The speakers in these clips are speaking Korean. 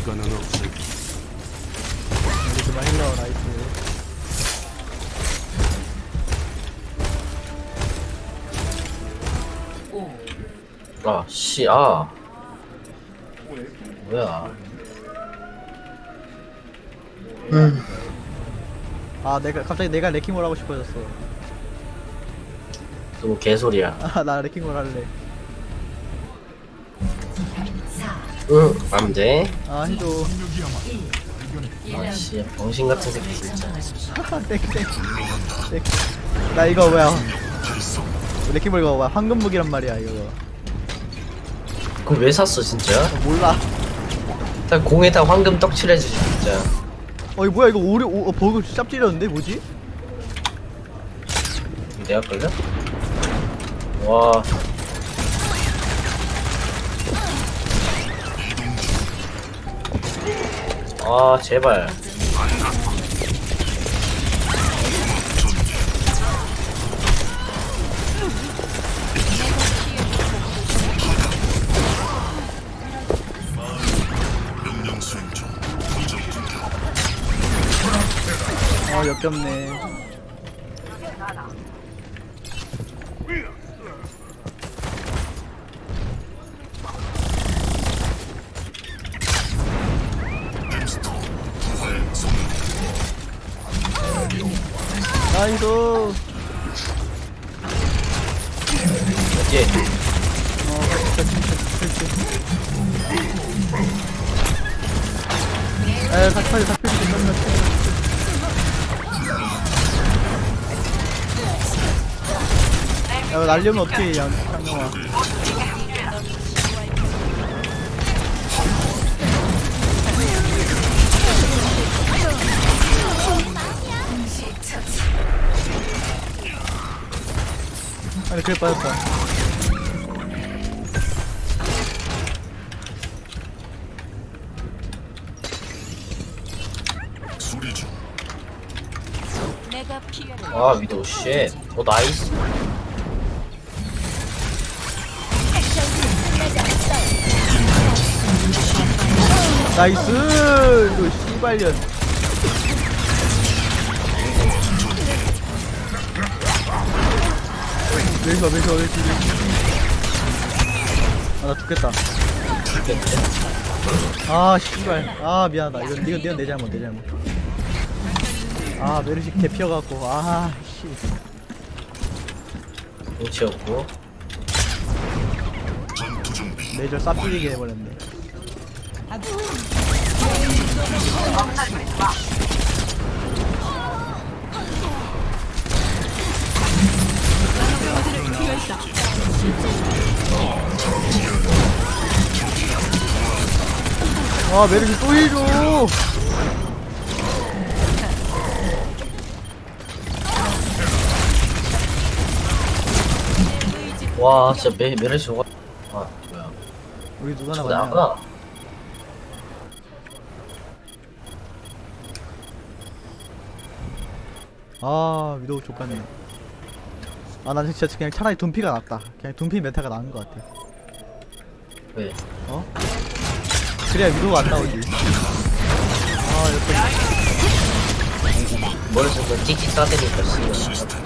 시간은 없을 우리 그만 힐러 나이스 아, 씨, 아. 뭐야. 아 내가 갑자기 내가 레킹볼 하고 싶어졌어 또 개소리야. 아나 레킹볼 할래 응, 안 돼. 아 해줘 아, 씨, 병신 같은 새끼 진짜. 땡땡 나 이거 뭐야 레킹볼 이거 뭐야 황금 무기란 말이야 이거 그거 왜 샀어, 진짜? 몰라 딱 공에다 황금 떡칠해주지, 진짜. 어 이거 뭐야 이거 오리 오, 어, 버그 짭 찔렸는데 뭐지? 내가 걸려? 와. 아, 제발. 아 역겹네 나이스 예. 어 진짜 진짜 진짜 에 닭팔이 닭필 좀 야, 이거 날려면 어떻게 해, 양, 양영아. 그래 빠졌다. 아, 위도우, 쉣. 오, 나이스. 나이스! 이거 씨발년. 메이서, 메이서, 메이서. 아, 나 죽겠다. 아, 씨발. 아, 미안하다. 이건, 이건, 이건 내 잘못, 내 잘못. 아, 메르시 개 피어갖고. 아, 씨. 공치였고. 레이저 쌉비리게 해버렸네. 아, 메르시 또 해줘! 와, 진짜 메, 메르시 와. 아, 뭐야. 우리 누가 저거 나가냐? 나가. 아, 위도우 족같네. 아, 난 진짜 그냥 차라리 둠피가 낫다. 그냥 둠피 메타가 나은 것 같아. 왜? 어? 그래야 위도우가 안 나오지. 아, 싸대니까 씨. 아, 그쵸. 뭐야?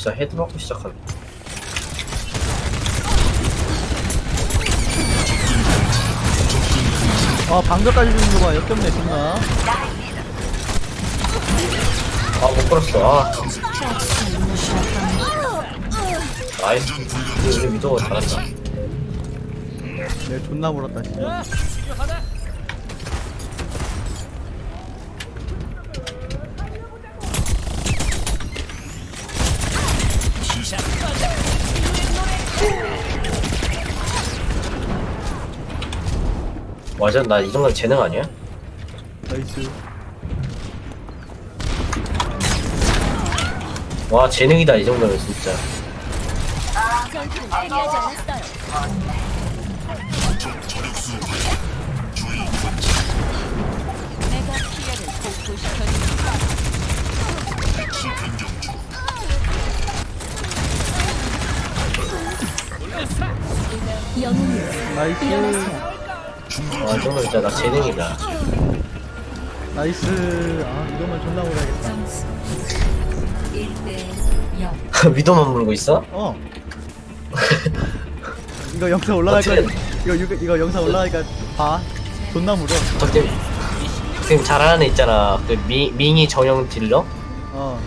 진짜 헤드 맞고 시작하네. 아, 방벽까지 주는 거 봐. 역겹네, 존나. 아, 못 걸었어. 아. 나이스. 우리 위도우 잘한다. 내 존나 물었다, 진짜. 완전 나이 정도면 재능 아니야? 나이스. 와 재능이다 이 정도면 진짜 전투는 끝나지 않았어요. 내가 피해를 복구시켜주마. 영웅이 나이스 정도 진짜 나 재능이다. 나이스 아 이거만 존나 오래야겠다 점수 1대 0. 위도만 물고 있어? 어 이거 영상 올라갈 거야 이거, 이거 이거 영상 올라가니까 봐 존나 물어 덕팀, 덕팀 잘하는 애 있잖아. 그 미, 미니 전용 딜러? 어그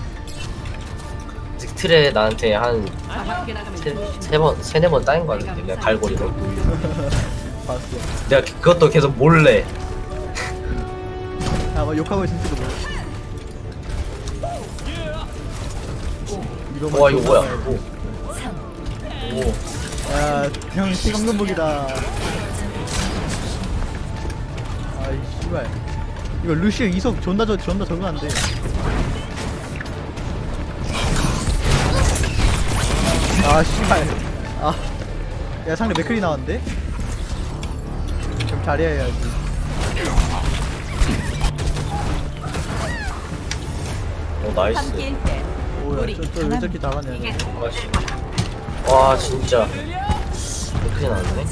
틀에 나한테 한 세, 세 번, 세네 번 따인 거 같은데, 내가 갈고리로. 봤어 내가 그것도 계속 몰래. 아마 욕하고 있을지도 몰라 이거만 와, 이거 뭐야. 돼. 오. 오. 야 형 시강전복이다 아이 씨발 이거 루시오 이속 존나 저 존나 적응 안돼 아 씨발 아 야 상대 맥클이 나왔는데 좀 잘해야지 오, 나이스. 함께일 때 오야 우리 저저 왜 저렇게 잘하냐 저. 와, 씨. 와, 진짜. 큰일 났네.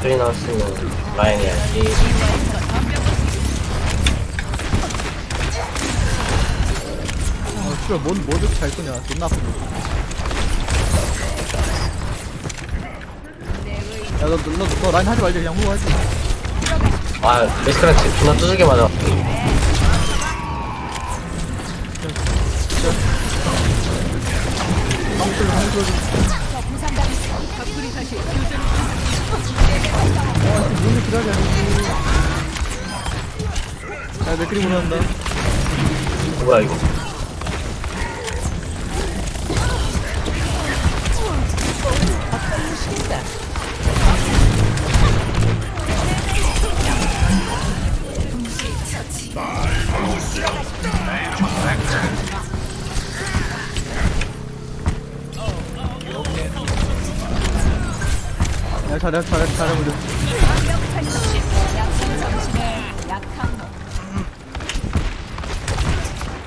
큰일 났으면 라인 해야지. 어 씨발 뭔 뭐를 잘 쏘냐 존나 아픈데 야너 너, 너 라인 하지 말자 그냥 후보 하지 아, 메스크랑 존나 두들게 맞아. 아, 뭔데 기다려. 야, 맥그리 보낸다. 뭐야, 이거. 잘해, 잘해, 잘해보자.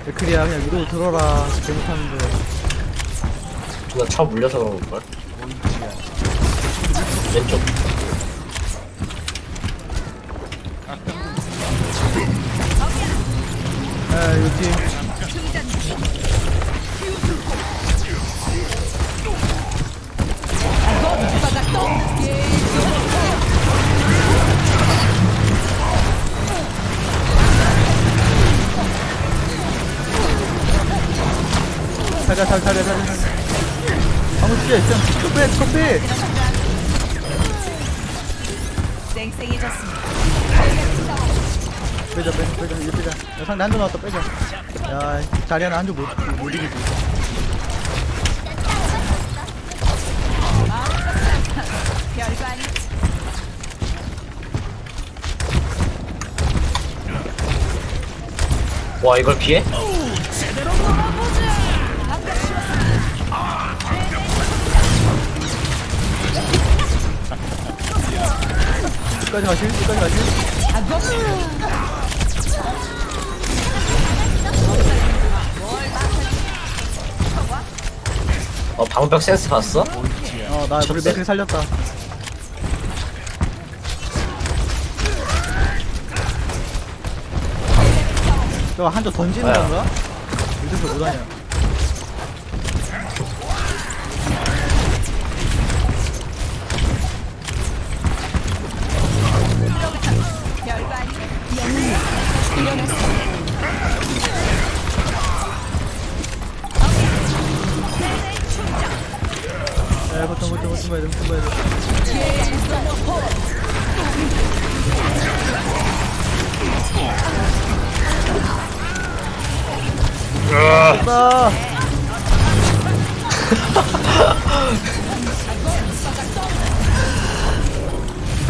맥크리야, 그냥 위로 들어라. 잘못하는데. 존나 차 물려서 그런 걸걸? 왼쪽. 씨, 좀, 커피, 커피! 빼자, 빼자, 빼자, 이거 빼자. 야, 상대 한조 나왔다, 빼자. 야, 자리 하나 한조 못, 못 이기지. 별거 아니. 와, 이걸 피해? 끝까지 가실? 끝까지 가실? 어, 방벽 센스 봤어? 어, 나 우리 맥크리 살렸다. 저거 한조 던지는 뭐야? 건가? 요즘도 못하냐? 봐야 돼, 거점 봐야 돼. 됐다!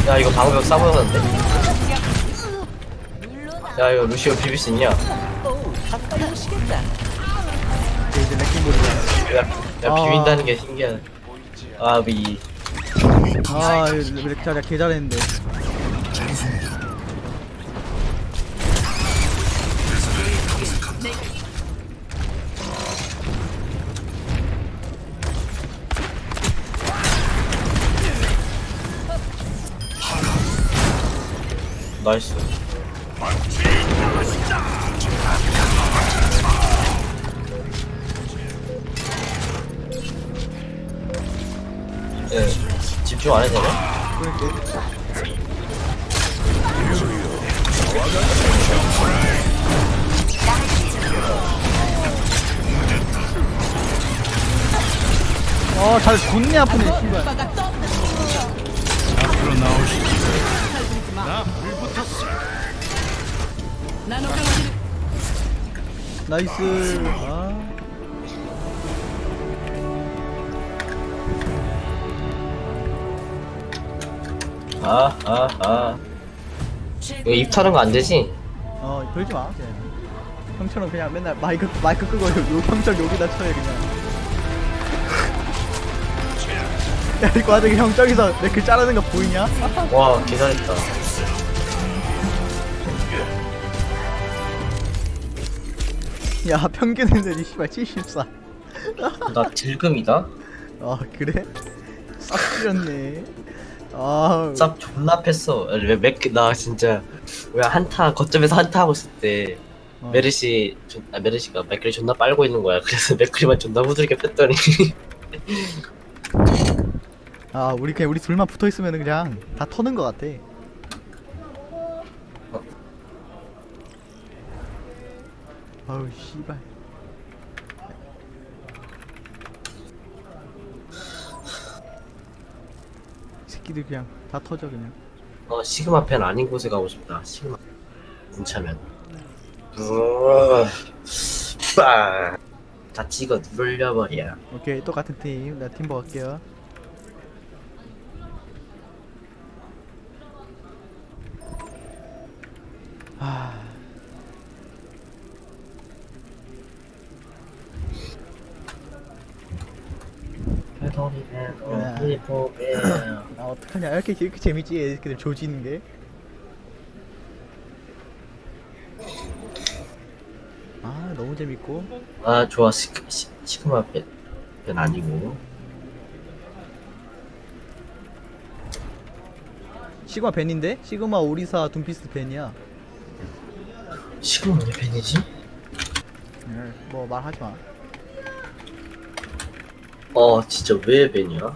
야, 이거 방벽 싸보였는데? 야, 이거 루시오 비빌 수 있냐? 이제 야, 야 아. 비빈다는 게 신기하네 아비. 아 이렇게 자리야 개 잘했는데. 나이스 집중 안 해도 되나? 그러니까 어잘 존내 아프네 떴다. 앞으로 강화제를 나이스 아 아, 아, 아. 이거 입 타는 거 안 되지? 어, 그러지 마. 그냥. 형처럼 그냥 맨날 마이크 마이크 끄고 요, 요 형처럼 여기다 쳐요 그냥. 야 이거 와중에 형 저기서 내 글 자르는 거 보이냐? 와, 기다렸다. 야 평균 핸들이 씨발 74. 나 딜금이다? 아 그래? 싹 줄였네. 아 쌉 존나 팼어. 왜, 맥, 나 진짜, 왜 한타, 거점에서 한타 하고 있을 때, 어. 메르시, 존- 아, 메르시가 맥클이 존나 빨고 있는 거야. 그래서 맥클이만 존나 후들게 뺐더니. 아 우리 그냥 우리 둘만 붙어 있으면 그냥 다 터는 거 같아. 아우 씨발. 새끼들 그냥 다 터져 그냥. 어, 시그마 펜 아닌 곳에 가고 싶다. 시그마. 문차면. 빵. 다 찍어 눌려버려. 오케이 똑같은 팀. 나 팀버 갈게요. 아. 아 어떡하냐 이렇게 이렇게 재밌지 애들 조지는 게. 아 너무 재밌고. 아, 좋아. 시, 시, 시그마 펜, 펜 아니고. 시그마 벤인데? 시그마 오리사 둠피스트 벤이야. 시그마 왜 펜이지? 뭐 말하지 마. 어 진짜 왜 벤이야?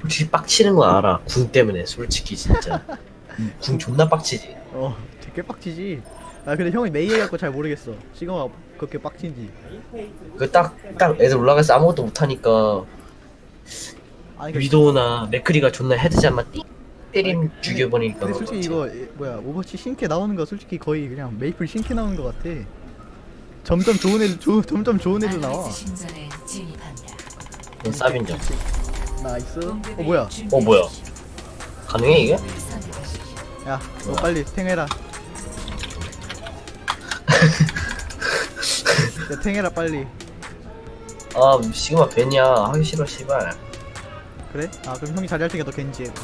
솔직히 빡치는 건 알아 궁 때문에 솔직히 진짜 궁 존나 빡치지 어, 되게 빡치지. 아 근데 형이 메이 해갖고 잘 모르겠어. 시그마 그렇게 빡친지. 그딱딱 애들 올라가서 아무것도 못 하니까 아니 그 위도우나 맥크리가 존나 헤드샷만 띵 때림 죽여버리니까 근데 솔직히 이거 예, 뭐야 오버워치 신캐 나오는 거 솔직히 거의 그냥 메이플 신캐 나오는 거 같아. 점점 좋은 애들 조, 점점 좋은 애들 나와. 신전에 진입합니다. 그건 쌉인정 나이스. 어 뭐야? 어 뭐야 가능해 이게? 야, 너 빨리 탱해라. 야, 탱해라 빨리. 아 시그마 벤이야 하기 싫어 씨발 그래? 아 그럼 형이 자리할 테니까 너 겐지해. 너,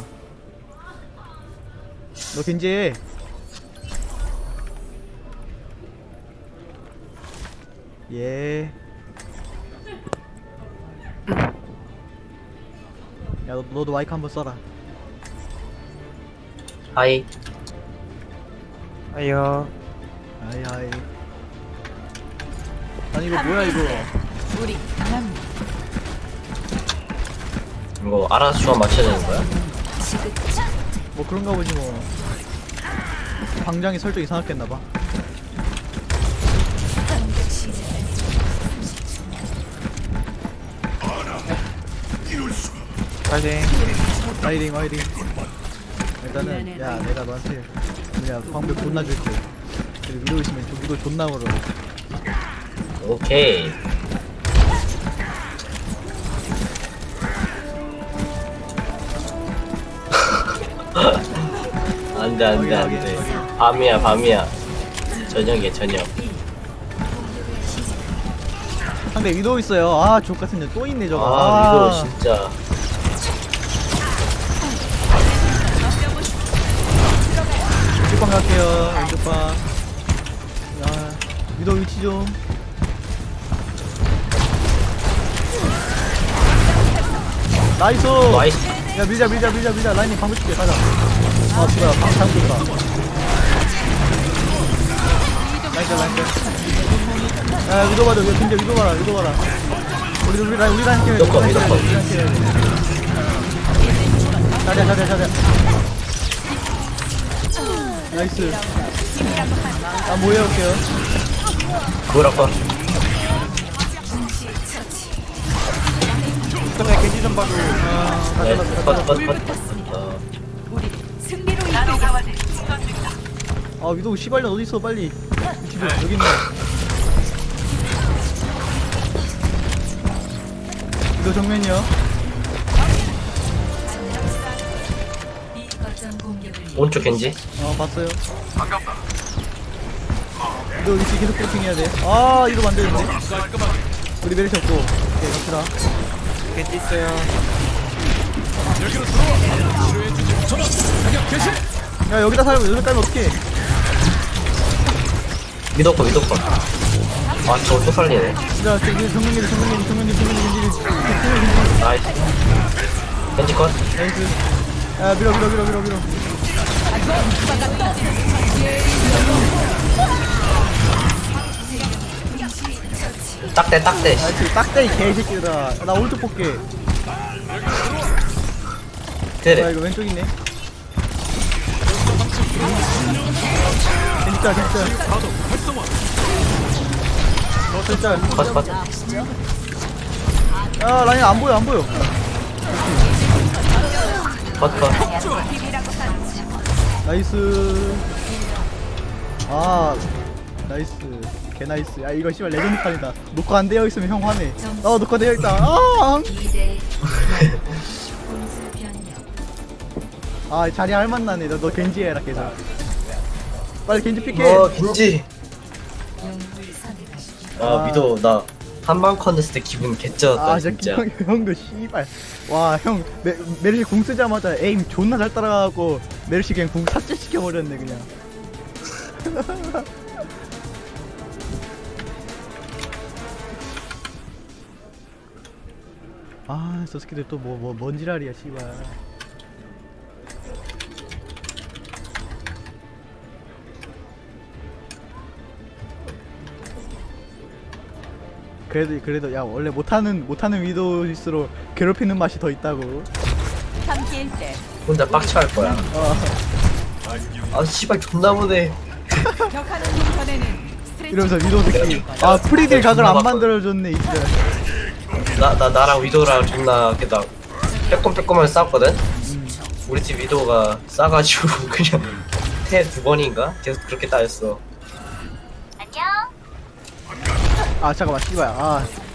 너 겐지해. 예. 야, 너, 너도 마이크 한번 써라. 하이 아이요. 아이 아이. 아니 이거 뭐야 이거? 우리 강합니다. 이거 알아서 조합 맞춰야 되는 거야? 뭐 그런가 보지 뭐. 방장이 설정 이상했겠나봐. 파이팅. 화이팅 화이팅. 일단은 야 내가 너한테 그냥 방벽 존나 줄게. 그리고 위도 있으면 좀 위도 존나 멀어. 오케이. 안돼 안돼 안돼 밤이야 밤이야. 저녁이야 저녁. 상대 위도우 있어요. 아 족같은데 또 있네 저거. 아 위도 진짜 왼쪽방 갈게요 왼쪽방 야 위도우 위치 좀. 나이스! 나이스. 야 밀자 밀자 밀자 밀자. 라인이 방금 줄게 가자. 아 뭐야 잘못 줬다. 라인들 라인들. 야 위도 봐줘. 근데 위도 봐라 위도 봐라. 우리 우리 라인 우리 라인 팀 위도 거, 위도 팀 자자 자자 자자 나이스. 아 모여올게요. 뭐랄까 그래 겐지 좀 봐줘. 아네 어, 승리로. 아 위도우 씨발년 어딨어 빨리. 집에 여기 있네. 위도우 정면이요 오른쪽 겐지. 어 봤어요. 위도우 위치 계속 브리핑 해야 돼아 이러면 안 되는데? 우리 메리시 없고. 오케이 갑시다. 겐지 있어요. 야 여기다 살면 여기다 깔면 어떡해? 거 위도 거아저또 살리네. 야 저기 정면기리 정면기리 정면기리 정면기리 정면기리 나이스. 겐지 컷. 나이스 야 밀어 밀어 밀어 밀어 밀어 딱대 딱대. 나이스 딱대 이 개새끼들아. 나 오른쪽 볼게. 야 테레 이거 왼쪽 있네. 진짜 진짜. 어 진짜. 컷 컷. 야 라인 안 보여 안 보여. 컷 컷 나이스. 아 나이스. 개 나이스. 야 이거 씨발 레전드 판이다. 녹화 안 되어 있으면 형 화내. 어 녹화 되어 있다. 아, 2대 공수 변경 아 자리 할만 나네. 너, 너 겐지 해라 계속. 빨리 겐지 픽해 어 겐지. 아 아. 위도 나 한방 컷 했을 때 기분 개쩌였다 아 진짜 진짜. 형, 형도 씨발. 와형 메르시 궁 쓰자마자 에임 존나 잘 따라가고 메르시 그냥 궁 삭제시켜버렸네 그냥. 아저 새끼들 또 뭐 뭐 뭔 지랄이야 씨발 그래도 그래도 야 원래 못하는 못하는 위도일수록 괴롭히는 맛이 더 있다고. 함께일 때. 혼자 빡쳐할 거야. 어. 아 씨발 존나 보네 격하는 동전에는 스트레치 이러면서 위도 새끼 아 프리딜 각을 안 만들어줬네 이 진짜 나, 나 나랑 위도랑 존나 걔나 빼꼼빼꼼하게 싸웠거든? 우리 팀 위도가 싸가지고 그냥 태 두 번인가? 계속 그렇게 따였어 아 잠깐만 씨발.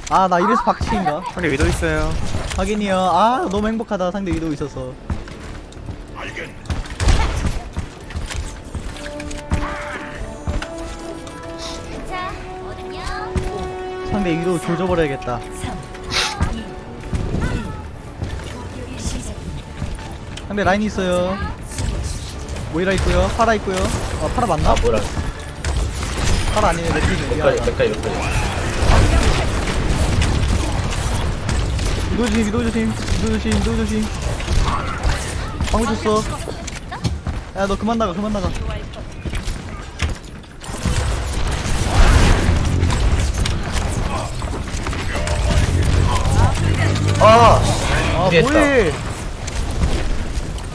아아 나 이래서 박치인가? 상대 위도 있어요. 확인이요. 아 너무 행복하다 상대 위도 있어서. 상대 위도 조져버려야겠다. 3 2 1 공격이 시작됩니다. 상대 라인 있어요. 모이라 있고요. 파라 있고요. 아 파라 맞나? 아 뭐라. 파라 아니네 몇가지 미안하다. 몇가지 몇가지 위도 조심 위도 조심 위도 조심 위도 조심. 방울 줬어. 야 너 그만 나가 그만 나가. 아아 무리했다. 뭐해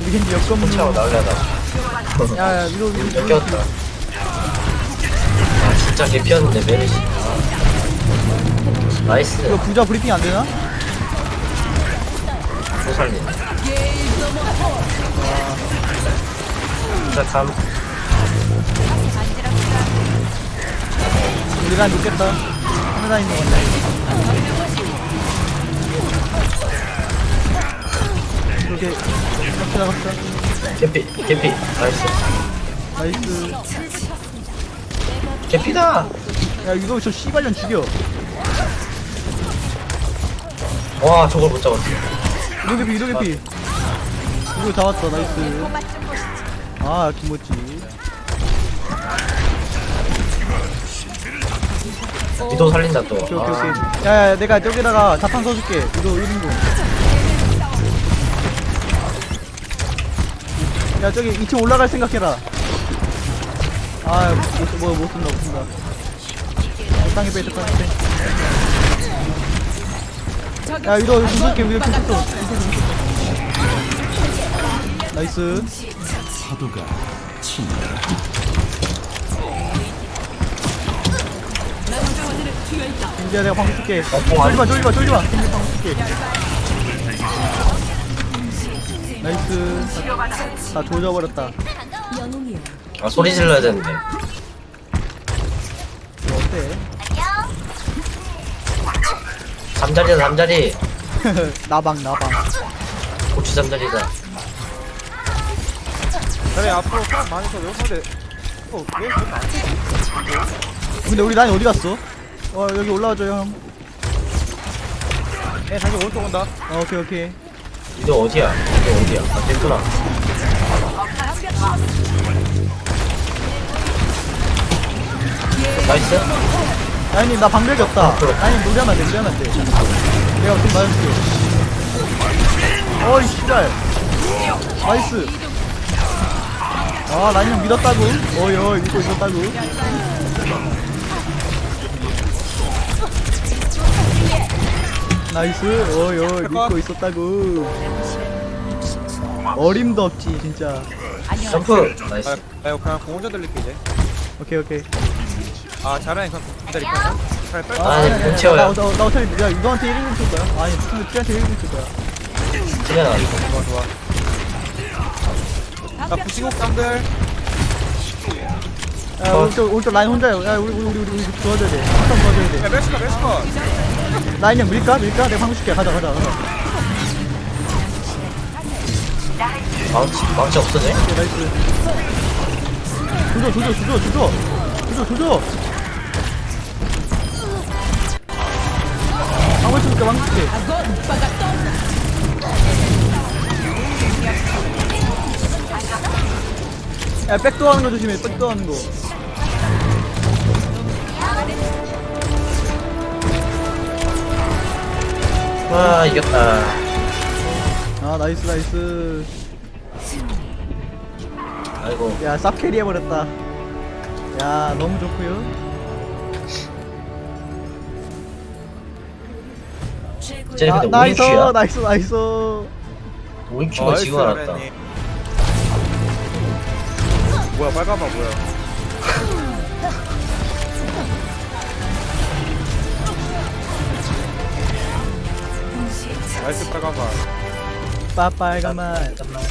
우리 겐지 역검 훔치하고 나올려다. 야야 위도 위도 몇 개웠다. 아 진짜 개피였는데 메르시. 나이스. 이거 부자 브리핑 안 되나? 또 살리네 진짜 감 우리가 늦겠다. 카메라 있는 건데 이렇게 갑시다 갑시다. 개피 개피. 나이스. 나이스. 개피다! 야 이거 저 씨발년 죽여. 와 저걸 못 잡았어 이도개피 이도개피 이거 잡았어 나이스. 맛좀 보시지. 아 김모찌 위도 살린다 또. 오케이 오케이 아, 오케이. 야야 내가 저기다가 자판 써줄게. 이도 1인분 야 저기 2층 올라갈 생각해라. 아뭐못 쓴다 못 쓴다. 적당히 빼 적당히 빼 야 이도 무섭게 위도 켰어 나이스. 파도가 친다. 이제 내가 방금 쓸게. 쫄지마 쫄지마 쫄지마 방금 쓸게. 나이스. 다 조져버렸다. 아 소리 질러야 되는데. 이거 어때? 잠자리다 잠자리. 나방 나방. 고추 잠자리다. 그래 앞으로 사람 많아서 여기서 어, 왜 이렇게 안 근데 우리 라인 어디 갔어? 어 여기 올라와줘 형. 해? 다시 오른쪽 온다. 어, 오케이 오케이. 위도 어디야? 위도 어디야? 아 됐구나. 나이스 라인님 나 방벽이 없다. 라인님 노래하면 안돼 노래하면 안돼. 내가 어떻게 맞을게 어이 씨발. 나이스. 아 라인님 믿었다고? 어이 어이 믿고 있었다고? 나이스. 어이 어이 믿고 있었다고. 어림도 없지 진짜. 점프 나이스 아, 아, 그냥 공원전 들릴게 이제. 오케이 오케이 아, 잘하니 그냥 기다릴까? 잘 빨리. 아, 네, 못 채워요. 나, 나, 나 어차피 내가 이거한테 1인 줄 거야. 아니 티한테 1인 줄 거야. 틀려나 좋아, 좋아. 나 부시국 상들. 야 오른쪽 오른쪽 라인 혼자야 야 우리 우리 우리 우리 우리 도와줘야 돼. 한번 도와줘야 돼. 야, 메스커, 메스커. 라인 형 밀까? 밀까? 내가 방금 줄게. 가자 가자 가자. 망치 망치 없어져 오케이 나이스. 조져 조져 조져 조져 조져 조져 줄게 방금 줄게 야 백도 하는 거 조심해 백도 하는 거. 와 이겼다. 아 나이스 나이스. 아이고. 야 쌉캐리 해버렸다. 야 너무 좋구요 쟤네 나, 근데 나이스 오인큐야 나이스 나이스 오인큐가 지금 알았다 라렌님. 뭐야, 빨간바 뭐야? 나이스 빨간바. 빠빨가만 잠깐만